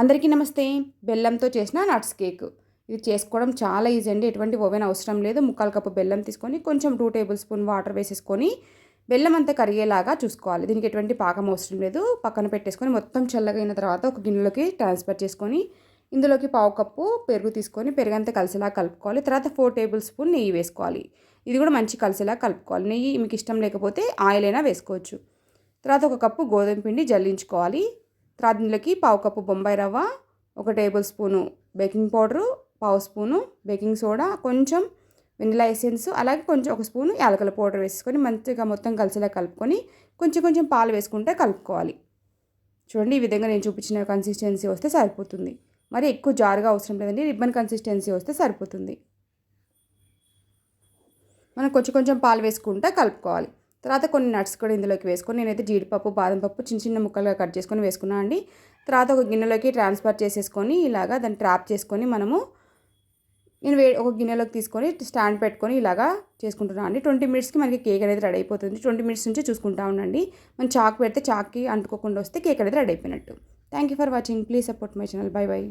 అందరికీ నమస్తే. బెల్లంతో చేసిన నట్స్ కేక్. ఇది చేసుకోవడం చాలా ఈజీ అండి. ఎటువంటి ఓవెన్ అవసరం లేదు. ముక్కాలు కప్పు బెల్లం తీసుకొని కొంచెం టూ టేబుల్ స్పూన్ వాటర్ వేసేసుకొని బెల్లం అంతా కరిగేలాగా చూసుకోవాలి. దీనికి ఎటువంటి పాకం అవసరం లేదు. పక్కన పెట్టేసుకొని మొత్తం చల్లగైన తర్వాత ఒక గిన్నెలోకి ట్రాన్స్ఫర్ చేసుకొని ఇందులోకి పావు కప్పు పెరుగు తీసుకొని పెరుగు అంతా కలిసేలా కలుపుకోవాలి. తర్వాత ఫోర్ టేబుల్ స్పూన్ నెయ్యి వేసుకోవాలి. ఇది కూడా మంచి కలిసేలా కలుపుకోవాలి. నెయ్యి మీకు ఇష్టం లేకపోతే ఆయిల్ అయినా వేసుకోవచ్చు. తర్వాత ఒక కప్పు గోధుమ పిండి జల్లించుకోవాలి. తర్వాత ఇందులోకి పావు కప్పు బొంబాయి రవ్వ ఒక టేబుల్ స్పూను బేకింగ్ పౌడరు పావు స్పూను బేకింగ్ సోడా కొంచెం వెనిలా ఎసెన్స్ అలాగే కొంచెం ఒక స్పూను యాలకల పౌడర్ వేసుకొని మంచిగా మొత్తం కలిసేలా కలుపుకొని కొంచెం కొంచెం పాలు వేసుకుంటే కలుపుకోవాలి. చూడండి ఈ విధంగా నేను చూపించిన కన్సిస్టెన్సీ వస్తే సరిపోతుంది. మరి ఎక్కువ జారుగా అవసరం లేదండి రిబ్బన్ కన్సిస్టెన్సీ వస్తే సరిపోతుంది. మనం కొంచెం కొంచెం పాలు వేసుకుంటా కలుపుకోవాలి. తర్వాత కొన్ని నట్స్ కూడా ఇందులోకి వేసుకొని నేనైతే జీడిపప్పు బాదం పప్పు చిన్న చిన్న ముక్కలుగా కట్ చేసుకొని వేసుకున్నాను అండి. తర్వాత ఒక గిన్నెలోకి ట్రాన్స్ఫర్ చేసేసుకొని ఇలాగా దాన్ని ట్రాప్ చేసుకొని మనము నేను వే ఒక గిన్నెలోకి తీసుకొని స్టాండ్ పెట్టుకొని ఇలాగా చేసుకుంటున్నాను అండి. ట్వంటీ మినిట్స్కి మనకి కేక్ అనేది రెడీ అయిపోతుంది. ట్వంటీ మినిట్స్ నుంచి చూసుకుంటా ఉండండి. మనం చాక్ పెడితే చాక్కి అంటుకోకుండా వస్తే కేక్ అనేది రెడీ అయిపోయినట్టు. Thank you for watching. Please support my channel. Bye bye.